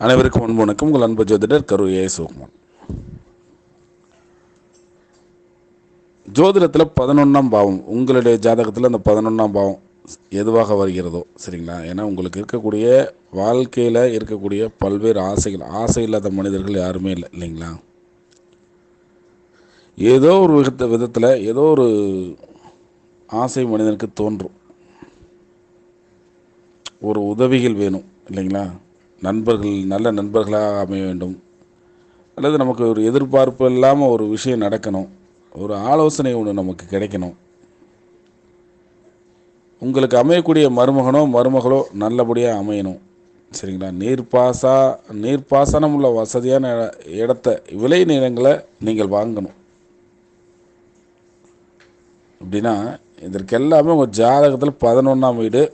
அனைவருக்கும் அன்பு வணக்கம். உங்கள் அன்பு ஜோதிடர் கரு ஏ சிவகுமார் ஜோதிடத்தில் பதினொன்றாம் பாவம் உங்களுடைய ஜாதகத்தில் அந்த பதினொன்றாம் பாவம் எதுவாக வருகிறதோ சரிங்களா? ஏன்னா உங்களுக்கு இருக்கக்கூடிய வாழ்க்கையில் இருக்கக்கூடிய பல்வேறு ஆசைகள் ஆசை இல்லாத மனிதர்கள் யாருமே இல்லை இல்லைங்களா? ஏதோ ஒரு விதத்த விதத்தில் ஏதோ ஒரு ஆசை மனிதனுக்கு தோன்றும். ஒரு உதவிகள் வேணும் இல்லைங்களா? நண்பர்கள் நல்ல நண்பர்களாக அமைய வேண்டும். அல்லது நமக்கு ஒரு எதிர்பார்ப்பு இல்லாமல் ஒரு விஷயம் நடக்கணும். ஒரு ஆலோசனை ஒன்று நமக்கு கிடைக்கணும். உங்களுக்கு அமையக்கூடிய மருமகனோ மருமகளோ நல்லபடியாக அமையணும். சரிங்களா? நீர்ப்பாசா நீர்ப்பாசனம் உள்ள வசதியான இடத்த விளை நிலங்களை நீங்கள் வாங்கணும். அப்படின்னா இதற்கு எல்லாமே உங்கள் ஜாதகத்தில் பதினொன்றாம் வீடு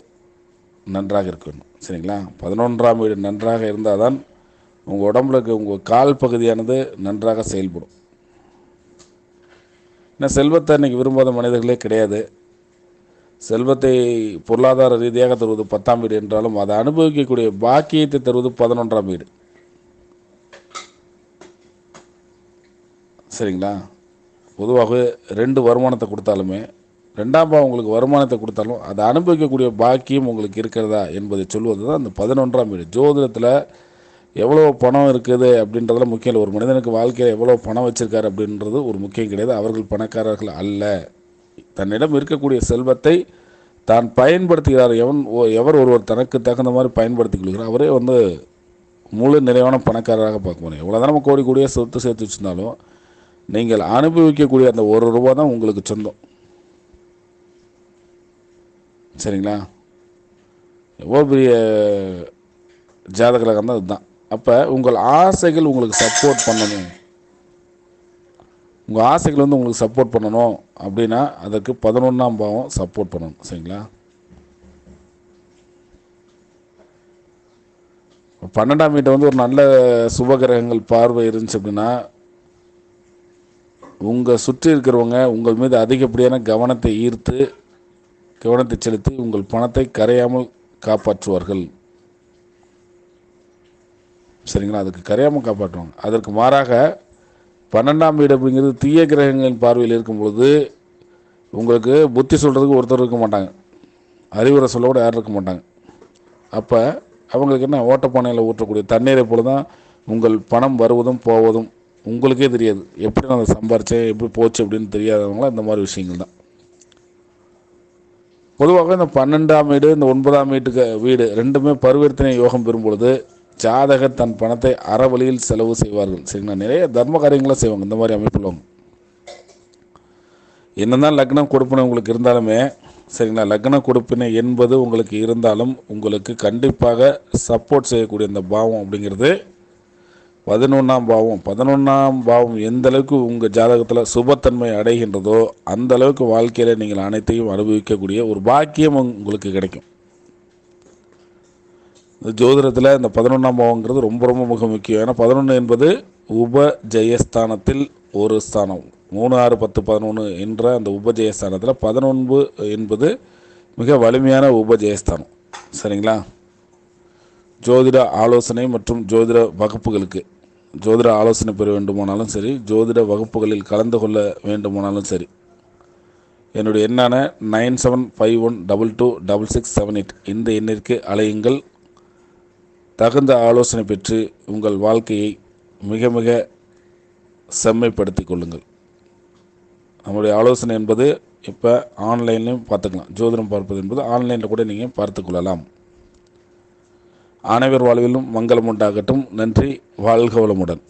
நன்றாக இருக்கணும். சரிங்களா? பதினொன்றாம் வீடு நன்றாக இருந்தால் தான் உங்கள் உடம்புல இருக்க உங்கள் கால் பகுதியானது நன்றாக செயல்படும். ஏன்னா செல்வத்தை இன்றைக்கி விரும்பாத மனிதர்களே கிடையாது. செல்வத்தை பொருளாதார ரீதியாக தருவது பத்தாம் வீடு என்றாலும் அதை அனுபவிக்கக்கூடிய பாக்கியத்தை தருவது பதினொன்றாம் வீடு. சரிங்களா? பொதுவாக ரெண்டு வருமானத்தை கொடுத்தாலுமே ரெண்டாம் பாவம் உங்களுக்கு வருமானத்தை கொடுத்தாலும் அதை அனுபவிக்கக்கூடிய பாக்கியம் உங்களுக்கு இருக்கிறதா என்பதை சொல்வது தான் அந்த பதினொன்றாம் வீடு. ஜோதிடத்தில் எவ்வளோ பணம் இருக்குது அப்படின்றதுல முக்கியம் இல்லை. ஒரு மனிதனுக்கு வாழ்க்கையில் எவ்வளோ பணம் வச்சுருக்காரு அப்படின்றது ஒரு முக்கியம் கிடையாது. அவர்கள் பணக்காரர்கள் அல்ல. தன்னிடம் இருக்கக்கூடிய செல்வத்தை தான் பயன்படுத்துகிறார். எவன் ஓ- எவர் ஒருவர் தனக்கு தகுந்த மாதிரி பயன்படுத்திக் கொள்கிறார். அவரே வந்து முழு நிறைவான பணக்காரராக பார்க்க முடியும். எவ்வளோ நம்ம கோடி கோடியாக சொத்து சேர்த்து வச்சுருந்தாலும் நீங்கள் அனுபவிக்கக்கூடிய அந்த ஒரு ரூபா தான் உங்களுக்கு சொந்தம். சரிங்களா? எவ்வளோ பெரிய ஜாதக தான் அதுதான் அப்போ உங்கள் ஆசைகள் உங்களுக்கு சப்போர்ட் பண்ணணும். உங்கள் ஆசைகள் வந்து உங்களுக்கு சப்போர்ட் பண்ணணும் அப்படின்னா அதற்கு பதினொன்றாம் பாவம் சப்போர்ட் பண்ணணும். சரிங்களா? பன்னெண்டாம் வீட்டை வந்து ஒரு நல்ல சுபகிரகங்கள் பார்வை இருந்துச்சு அப்படின்னா உங்கள் சுற்றி இருக்கிறவங்க உங்கள் மீது அதிகப்படியான கவனத்தை ஈர்த்து கவனத்தை செலுத்தி உங்கள் பணத்தை கரையாமல் காப்பாற்றுவார்கள். சரிங்களா? அதுக்கு கரையாமல் காப்பாற்றுவாங்க. அதற்கு மாறாக பன்னெண்டாம் வீடு அப்படிங்கிறது தீய கிரகங்களின் பார்வையில் இருக்கும் பொழுது உங்களுக்கு புத்தி சொல்கிறதுக்கு ஒருத்தர் இருக்க மாட்டாங்க. அறிவுரை சொல்ல கூட யாரும் இருக்க மாட்டாங்க. அப்போ அவங்களுக்கு என்ன? ஓட்டப்பானையில் ஊற்றக்கூடிய தண்ணீரை போல தான் உங்கள் பணம் வருவதும் போவதும் உங்களுக்கே தெரியாது. எப்படி நான் அதை சம்பாரித்தேன் எப்படி போச்சு அப்படின்னு தெரியாதவங்களாம் இந்த மாதிரி விஷயங்கள் தான். பொதுவாக இந்த பன்னெண்டாம் வீடு இந்த ஒன்பதாம் வீட்டுக்கு வீடு ரெண்டுமே பரிவர்த்தனை யோகம் பெறும் பொழுது ஜாதகர் தன் பணத்தை அறவழியில் செலவு செய்வார்கள். சரிங்களா? நிறைய தர்ம காரியங்களாக செய்வாங்க. இந்த மாதிரி அமைப்புள்ளவங்க என்னதான் லக்னம் கொடுப்பினை உங்களுக்கு இருந்தாலுமே சரிங்களா? லக்ன கொடுப்பினை என்பது உங்களுக்கு இருந்தாலும் உங்களுக்கு கண்டிப்பாக சப்போர்ட் செய்யக்கூடிய இந்த பாவம் அப்படிங்கிறது பதினொன்றாம் பாவம் பதினொன்றாம் பாவம் எந்த அளவுக்கு உங்கள் ஜாதகத்தில் சுபத்தன்மை அடைகின்றதோ அந்த அளவுக்கு வாழ்க்கையில் நீங்கள் அனைத்தையும் அனுபவிக்கக்கூடிய ஒரு பாக்கியம் உங்களுக்கு கிடைக்கும். இந்த ஜோதிடத்தில் இந்த பதினொன்றாம் பாவங்கிறது ரொம்ப ரொம்ப மிக முக்கியம். ஏன்னா பதினொன்று என்பது உப ஜெயஸ்தானத்தில் ஒரு ஸ்தானம். மூணு ஆறு பத்து பதினொன்று என்ற அந்த உபஜெயஸ்தானத்தில் பதினொன்று பதினொன்பது என்பது மிக வலிமையான உபஜெயஸ்தானம். சரிங்களா? ஜோதிட ஆலோசனை மற்றும் ஜோதிட வகுப்புகளுக்கு. ஜோதிட ஆலோசனை பெற வேண்டுமானாலும் சரி ஜோதிட வகுப்புகளில் கலந்து கொள்ள வேண்டுமானாலும் சரி. என்னுடைய எண்ணான nine seven five one double two double six seven eight இந்த எண்ணிற்கு அலையுங்கள். தகுந்த ஆலோசனை பெற்று உங்கள் வாழ்க்கையை மிக மிக செம்மைப்படுத்திக் கொள்ளுங்கள். நம்முடைய ஆலோசனை என்பது இப்போ ஆன்லைன்லையும் பார்த்துக்கலாம். ஜோதிடம் பார்ப்பது என்பது ஆன்லைனில் கூட நீங்கள் பார்த்துக்கொள்ளலாம் அனைவர் வாழ்விலும் மங்களம் உண்டாகட்டும் நன்றி வாழ்க வளமுடன்.